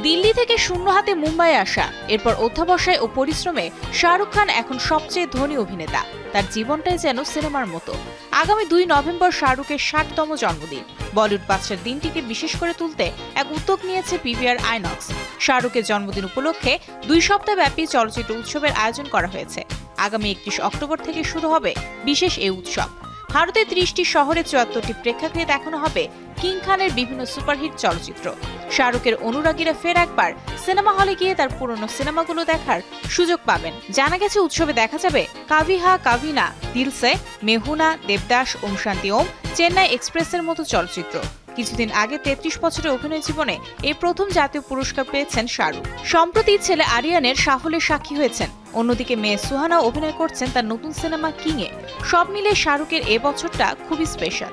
দিল্লি থেকে শূন্য হাতে মুম্বাই আসা, এরপর অধ্যাবসায় ও পরিশ্রমে শাহরুখ খান এখন সবচেয়ে ধনী অভিনেতা। তার জীবনটাই যেন সিনেমার মতো। আগামী দুই নভেম্বর শাহরুখের ষাটতম জন্মদিন। বলিউড বাদশার দিনটিকে বিশেষ করে তুলতে এক উদ্যোগ নিয়েছে পিভিআর আইনক্স। শাহরুখের জন্মদিন উপলক্ষে দুই সপ্তাহব্যাপী চলচ্চিত্র উৎসবের আয়োজন করা হয়েছে। আগামী একত্রিশ অক্টোবর থেকে শুরু হবে বিশেষ এই উৎসব। ভারতের ত্রিশটি শহরে চুয়াত্তরটি প্রেক্ষাগৃহে দেখানো হবে কিং খানের বিভিন্ন সুপারহিট চলচ্চিত্র। শাহরুখের অনুরাগীরা ফের একবার সিনেমা হলে গিয়ে তার পুরনো সিনেমাগুলো দেখার সুযোগ পাবেন। জানা গেছে, উৎসবে দেখা যাবে কাভিহা কাভিনা, দিলসে, মেহুনা, দেবদাস ওম শান্তি ওম, চেন্নাই এক্সপ্রেসের মতো চলচ্চিত্র। কিছুদিন আগে তেত্রিশ বছরের অভিনয় জীবনে এই প্রথম জাতীয় পুরস্কার পেয়েছেন শাহরুখ। সম্প্রতি ছেলে আরিয়ানের সাফল্যের সাক্ষী হয়েছেন অন্যদিকে মেয়ে সুহানা অভিনয় করছেন তার নতুন সিনেমা কিংয়ে। সব মিলে শাহরুখের এ বছরটা খুবই স্পেশাল